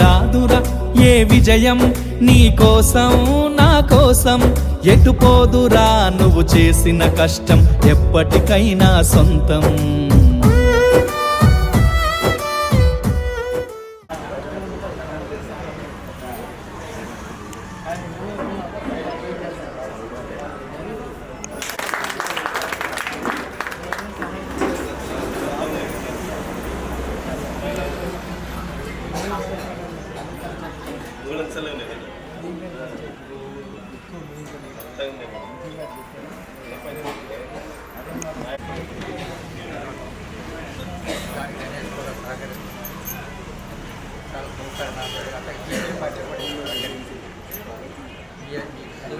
రాదురా ఏ విజయం? నీ కోసం నా కోసం ఎటు పోదురా? నువ్వు చేసిన కష్టం ఎప్పటికైనా సొంతం.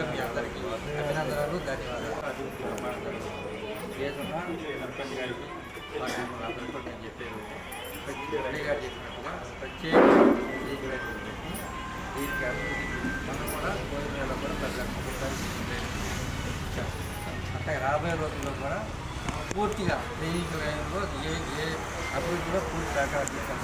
మీ అందరికీ అభినందనలు ధన్యవాదాలు. సర్పంచ్ గారికి పార్టీ నేను చెప్పాను ప్రత్యేక మనం కూడా భోజనాల్లో కూడా పెద్ద అంటే రాబోయే రోజుల్లో కూడా పూర్తిగా ట్రైనింగ్ లైన్లో ఏ అభివృద్ధి కూడా పూర్తి సహకారం చేసిన